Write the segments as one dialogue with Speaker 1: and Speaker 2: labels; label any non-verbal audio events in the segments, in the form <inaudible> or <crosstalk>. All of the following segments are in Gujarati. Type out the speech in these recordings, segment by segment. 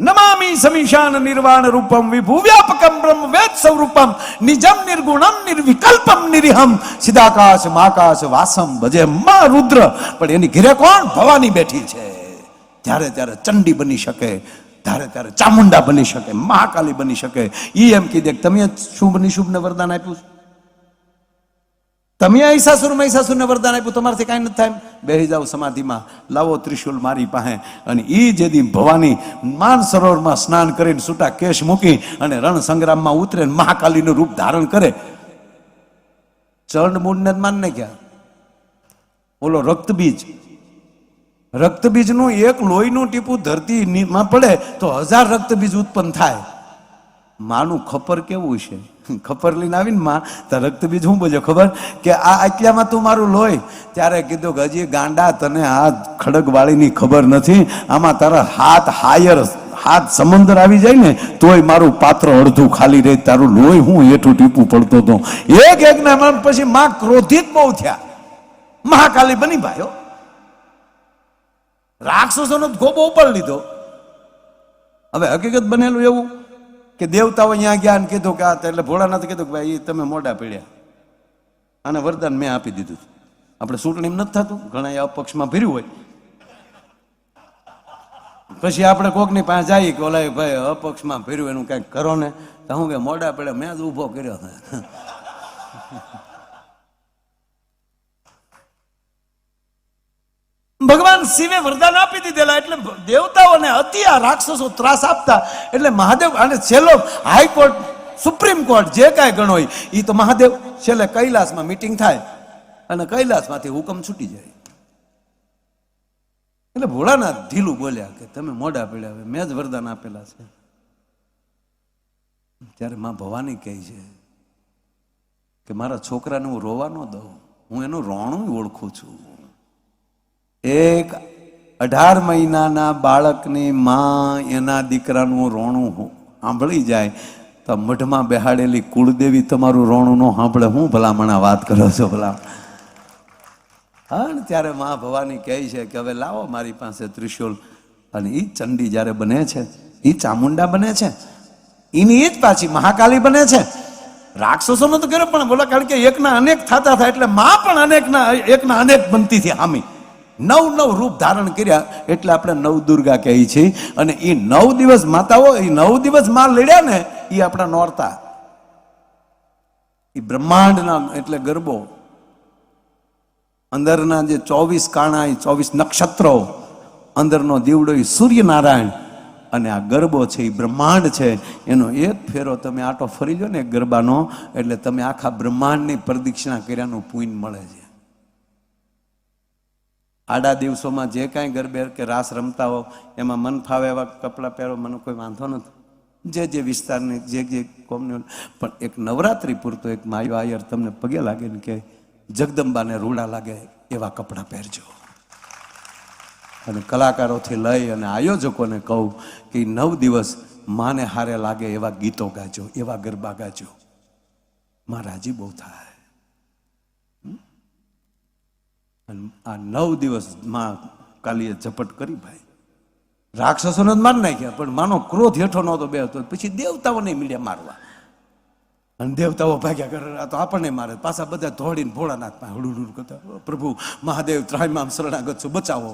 Speaker 1: નમામી સમીશાન નિર્વાણ રૂપમ વિભુવ્યાપકમ બ્રહ્મ વેદ સ્વરૂપમ નિજમ નિર્ગુણમ નિર્વિકલ્પમ નિરિહમ સિદાકાશ માકાશ વાસમ ભજે મા રુદ્ર પણ એની ઘેરે કોણ? ભવાની બેઠી છે। ત્યારે ત્યારે ચંડી બની શકે, ત્યારે ત્યારે ચામુંડા બની શકે, મહાકાલી બની શકે। એ એમ કીધે તમે શુભ નિશુભ ને વરદાન આપ્યું છે? તમે ઈસાસુર મહિસાસુરને વરદાન આપ્યું, તમારાથી કાંઈ નથી થાય બેહી જાઓ સમાધિમાં, લાવો ત્રિશુલ મારી પાસે અને ઈ જેદી ભવાની માન સરોવરમાં સ્નાન કરીને છૂટા કેશ મૂકી અને રણ સંગ્રામમાં ઉતરે મહાકાલીનું રૂપ ધારણ કરે. ચરણ મૂળને માન માનને ક્યાં ઓલો રક્તબીજ. રક્તબીજનું એક લોહીનું ટીપું ધરતીમાં પડે તો હજાર રક્તબીજ ઉત્પન્ન થાય. માનું ખપર કેવું છે? ખપર લઈને આવીને માં તો રક્તબીજ શું બોલ્યો, ખબર? કે આ આટલામાં તું મારું લોહી. ત્યારે કીધું કે હજી ગાંડા તને આ ખડક વાળીની ખબર નથી. આમાં તારા હાથ હાયર, હાથ સમંદર આવી જાય ને, તોય મારું પાત્ર અડધું ખાલી રહે. તારું લોહી હું હેઠું ટીપું પડતો હતો. એક એક ને એમાં પછી માં ક્રોધિત બહુ થયા. મહાકાલી બની ભાઈઓ. રાક્ષસોનો ગોબો ઉપર લીધો. હવે હકીકત બનેલું એવું? કે દેવતાઓ અહીંયા ગયા અને કીધું કે આ એટલે ભોળાનાથ કીધું કે ભાઈ તમે મોઢા પીડ્યા. અને વરદાન મેં આપી દીધું આપણે ચૂંટણી નથી થતું, ઘણા અપક્ષમાં ભર્યું હોય. પછી આપણે કોકની પાસે જઈએ કે ઓલા ભાઈ અપક્ષમાં ભર્યું, એનું કંઈક કરો ને. તો હું કે મોડા પડે મેં જ ઊભો કર્યો. ભગવાન શિવે વરદાન આપી દીધેલા એટલે દેવતાઓને અતિ આ રાક્ષસો ત્રાસ આપતા. એટલે મહાદેવ, અને છેલ્લો હાઈકોર્ટ સુપ્રીમ કોર્ટ જે કાંઈ ગણો એ તો મહાદેવ છેલ્લે કૈલાસમાં મીટિંગ થાય અને કૈલાસમાંથી હુકમ છૂટી જાય. એટલે ભોળાનાથ ઢીલું બોલ્યા કે તમે મોઢા પડ્યા મેં જ વરદાન આપેલા છે. ત્યારે માં ભવાની કહે છે કે મારા છોકરાને હું રોવા ન દઉં, હું એનું રોણું ઓળખું છું. એક અઢાર મહિનાના બાળકની માં એના દીકરાનું રોણું સાંભળી જાય, તો મઢમાં બેહાડેલી કુળદેવી તમારું રોણું નો સાંભળે. હું ભલામણા વાત કરો છો ભલા. હા ને ત્યારે મા ભવાની કહે છે કે હવે લાવો મારી પાસે ત્રિશુલ. અને એ ચંડી જ્યારે બને છે એ ચામુંડા બને છે એની એ જ પાછી મહાકાલી બને છે. રાક્ષસોનો તો કર્યો પણ બોલો, કારણ કે એકના અનેક થતા થાય એટલે મા પણ અનેકના, એકના અનેક બનતી હતી હામી. નવ નવ રૂપ ધારણ કર્યા એટલે આપણે નવ દુર્ગા કહીએ છીએ અને એ નવ દિવસ માતાઓ એ નવ દિવસમાં લડ્યા ને એ આપણા નોરતા. એ બ્રહ્માંડના, એટલે ગરબો. અંદરના જે ચોવીસ કાણા એ ચોવીસ નક્ષત્રો, અંદરનો દીવડો એ સૂર્યનારાયણ. અને આ ગરબો છે એ બ્રહ્માંડ છે. એનો એક ફેરો તમે આટો ફરી લો ને ગરબાનો, એટલે તમે આખા બ્રહ્માંડની પ્રદક્ષિણા કર્યાનું પુણ્ય મળે છે. આડા દિવસોમાં જે કાંઈ ગરબે કે રાસ રમતા હો, એમાં મન ફાવે એવા કપડાં પહેરો, મને કોઈ વાંધો નથી. જે જે વિસ્તારની, જે જે કોમની પણ એક નવરાત્રિ પૂરતો એક માયો આયર તમને પગે લાગે ને કે જગદંબાને રૂડા લાગે એવા કપડાં પહેરજો. અને કલાકારોથી લઈ અને આયોજકોને કહું કે નવ દિવસ માને હારે લાગે એવા ગીતો ગાજો, એવા ગરબા ગાજો. માં રાજી બહુ થાય. અને આ નવ દિવસમાં કાલીએ ઝપટ કરી ભાઈ. રાક્ષસોને જ મારી નાખ્યા, પણ માનો ક્રોધ હેઠો નહોતો બે હતો પછી દેવતાઓને મીડિયા મારવા. અને દેવતાઓ ભાગ્યા કરે, આ તો આપણને મારે. પાછા બધા ધોડીને ભોળાનાથ પાસે હળુડું કરતા પ્રભુ, મહાદેવ, ત્રાહીમામ શરણાગત છું, બચાવો.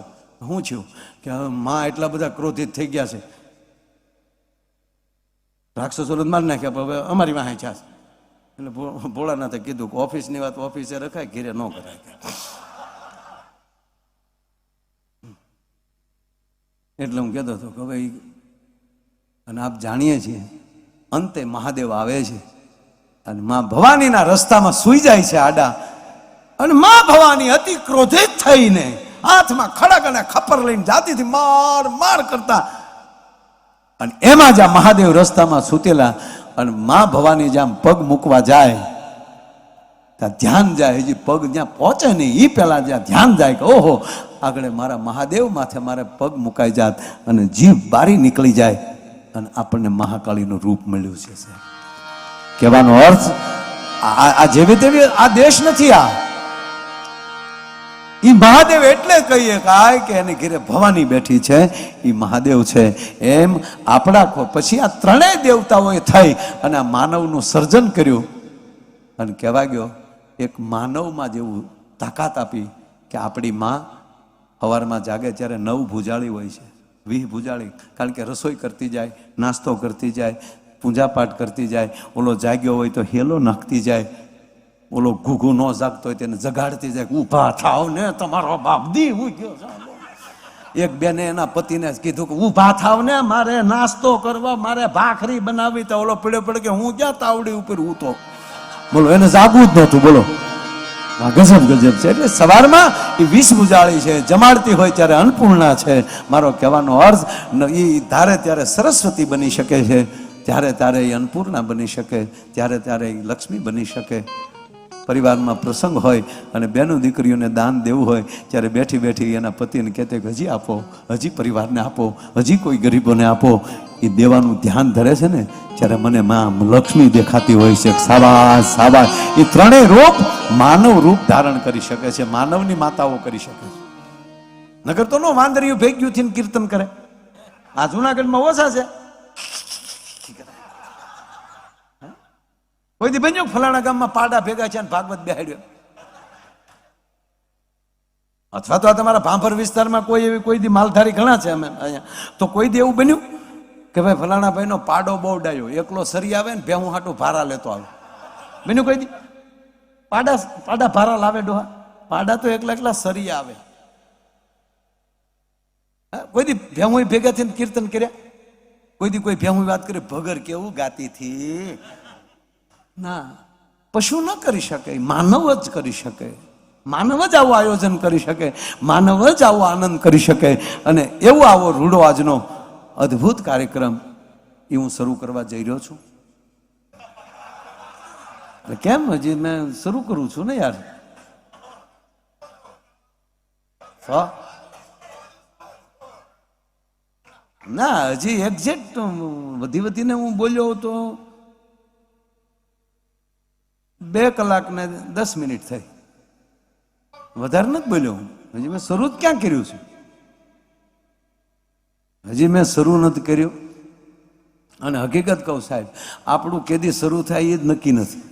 Speaker 1: હું છું કે મા એટલા બધા ક્રોધિત થઈ ગયા છે. રાક્ષસોને જ મારી નાખ્યા હવે અમારી વાહે છે એટલે ભોળાનાથે કીધું કે ઓફિસની વાત ઓફિસે રખાય, ઘેરે ન કરાય. એટલે હું કહેતો હતો કે ભાઈ અને આપ જાણીએ છીએ, અંતે મહાદેવ આવે છે. અને માં ભવાનીના રસ્તામાં સૂઈ જાય છે આડા. અને માં ભવાની અતિ ક્રોધિત થઈને હાથમાં ખડક અને ખપર લઈને જાતીથી માર માર કરતા. અને એમાં જ્યાં મહાદેવ રસ્તામાં સૂતેલા. અને માં ભવાની જ્યાં પગ મૂકવા જાય. ત્યાં ધ્યાન જાય, હજી પગ જ્યાં પહોંચે નહીં. એ પહેલાં જ્યાં ધ્યાન જાય કે, ઓહો, આગળ મારા મહાદેવ માથે મારે પગ મુકાઈ જાત અને જીભ બારી નીકળી જાય. અને આપણને મહાકાળીનું રૂપ મળ્યું છે, સાહેબ. કહેવાનો અર્થ, આ જેવી તેવી આ દેશ નથી આ. એ મહાદેવ એટલે કહીએ કાય કે એની ઘરે ભવાની બેઠી છે એ મહાદેવ છે. એમ આપણા પછી આ ત્રણેય દેવતાઓએ થઈ અને આ માનવનું સર્જન કર્યું. અને કહેવા ગયો એક માનવમાં જેવું તાકાત આપી કે આપણી માં સવારમાં જાગે ત્યારે નવ ભુજાળી હોય છે. વીહ ભુજાળી, કારણ કે રસોઈ કરતી જાય, નાસ્તો કરતી જાય, પૂજાપાઠ કરતી જાય, ઓલો જાગ્યો હોય તો હેલો નાખતી જાય, ઓલો ઘૂઘું ન જાગતો હોય તેને જગાડતી જાય ઊભા થાવ ને, તમારો બાપ દી ગયો એક બેને એના પતિને જ કીધું કે ઊભા થાવ ને, મારે નાસ્તો કરવા, મારે ભાખરી બનાવી તો ઓલો પીડ્યો પડે કે, હું ક્યાં તાવડી ઉપર ઉતો બોલો, એને જાગવું જ નહોતું, બોલો. આ ગજબ ગજબ છે. એટલે સવારમાં એ વિષ બુજાળી છે, જમાડતી હોય ત્યારે અન્નપૂર્ણા છે. મારો કહેવાનો અર્થ એ ધારે ત્યારે સરસ્વતી બની શકે છે, ત્યારે ત્યારે એ અન્નપૂર્ણા બની શકે, ત્યારે ત્યારે એ લક્ષ્મી બની શકે. પરિવારમાં પ્રસંગ હોય અને બેનું દીકરીઓને દાન દેવું હોય, ત્યારે બેઠી બેઠી એના પતિને કહેતે હજી આપો, હજી પરિવારને આપો, હજી કોઈ ગરીબોને આપો. એ દેવાનું ધ્યાન ધરે છે ને, ત્યારે મને માં લક્ષ્મી દેખાતી હોય છે, સાબાસ સાબાસ. એ ત્રણેય રૂપ માનવ રૂપ ધારણ કરી શકે છે, માનવની માતાઓ કરી શકે છે. નગર તો નો વાંદરીયું ભેગ્યું થઈને કીર્તન કરે. આ જુનાગઢમાં ઓછા છે. કોઈ બન્યો ફલાણા ગામમાં પાડા ભેગા છે અને ભાગવત બેહાડ્યો? અથવા તો આ તમારા ભાંભર વિસ્તારમાં કોઈ એવી કોઈ માલધારી ઘણા છે અમે અહીંયા. તો કોઈ દી એવું બન્યું કે ભાઈ ફલાણા ભાઈનો પાડો બહુ ડાયો. એકલો સરી આવે ને ભેહું હાટું ભારા લેતો આવે. બન્યું કોઈ દી? પાડા પાડા ભારા લાવે ડોહા? પાડા તો એકલા એકલા સરી આવે. કોઈ દી ભેહું ભેગા થઈને કીર્તન કર્યા? કોઈ દી કોઈ ભેહું વાત કરે, ભગર કેવું ગાતી થી? ના. પશુ ન કરી શકે, માનવ જ કરી શકે. માનવ જ આવું આયોજન કરી શકે, માનવ જ આવો આનંદ કરી શકે. અને એવો આવો રૂડો આજનો અદ્ભુત કાર્યક્રમ એ હું શરૂ કરવા જઈ રહ્યો છું. એટલે કેમ હજી મેં શરૂ કરું છું ને યાર? ના, હજી એક્ઝેક્ટ વધી વધીને હું બોલ્યો તો બે કલાક ને દસ મિનિટ થઈ. વધારે નથી બોલ્યો હું. હજી મેં શરૂ જ ક્યાં કર્યું છે? હજી મેં શરૂ નથી કર્યું. અને હકીકત કહું સાહેબ, આપણું કેદી શરૂ થાય એ જ નક્કી નથી.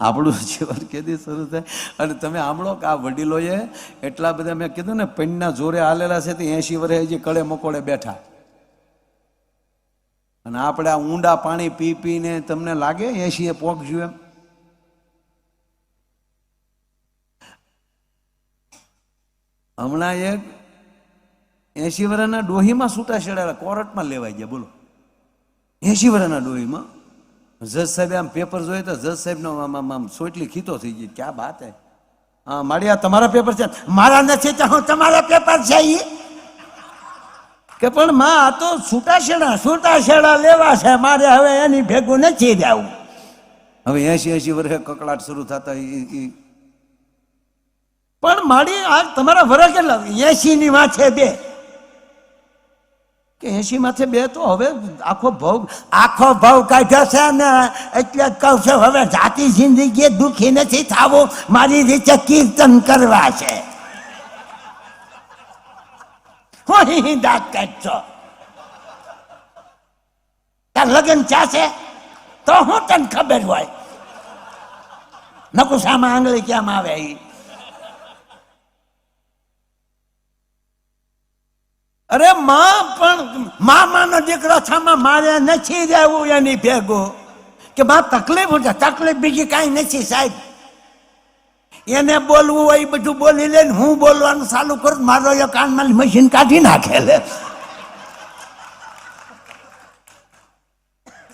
Speaker 1: આપણું <laughs> જીવન કેદી શરૂ થાય. અને તમે સાંભળો કે આ વડીલોએ એટલા બધા મેં કીધું ને, પૈણના જોરે હાલેલા છે તે એસી વર્ષે હજી કળે મકોડે બેઠા. અને આપણે આ ઊંડા પાણી પી પીને તમને લાગે એસી એ પોકજ્યું એમ? હમણાં એક એસી વર્ષના ડોહીમાં છૂટા છેડાયેલા કોર્ટમાં લેવાઈ ગયા, બોલો. એસી વર્ષના ડોહીમાં. જજ સાહેબે આમ પેપર જોયે તો જજ સાહેબનો આમ આમ સોટલી ખીતો થઈ ગઈ. ક્યાં બાત હે? હા માળિયા તમારા પેપર છે. મારા નથી તો હું તમારા પેપર છે ઈ? કે પણ માં આ તો છૂટાશેડા છૂટાશેડા લેવા છે મારે હવે એની ભેગું નથી જવું હવે એસી એસી વર્ષે કકડાટ શરૂ થતા પણ મારી આ તમારા વરસ કેટલા? એસી ની માથે બે. કે એસી માથે બે તો હવે આખો ભાવ આખો ભાવ કાઢ્યો છે ને એટલે કહું છું હવે જાતિ જિંદગી દુખી નથી થવું મારી રીતે કીર્તન કરવા છે. હું દાંત કાઢશો. તાર લગ્ન ચાશે તો હું તને ખબર હોય. નકુશામાં આંગળી કેમ આવે એ અરે માં, પણ મામાનો દીકરો છામાં મારે નથી રહેવું એની ભેગું. કે માં તકલીફ છે તકલીફ બીજી કાંઈ નથી સાહેબ. એને બોલવું હોય બધું બોલી લે હું બોલવાનું ચાલુ કરું મારો એ કાનમાં મશીન કાઢી નાખે લે.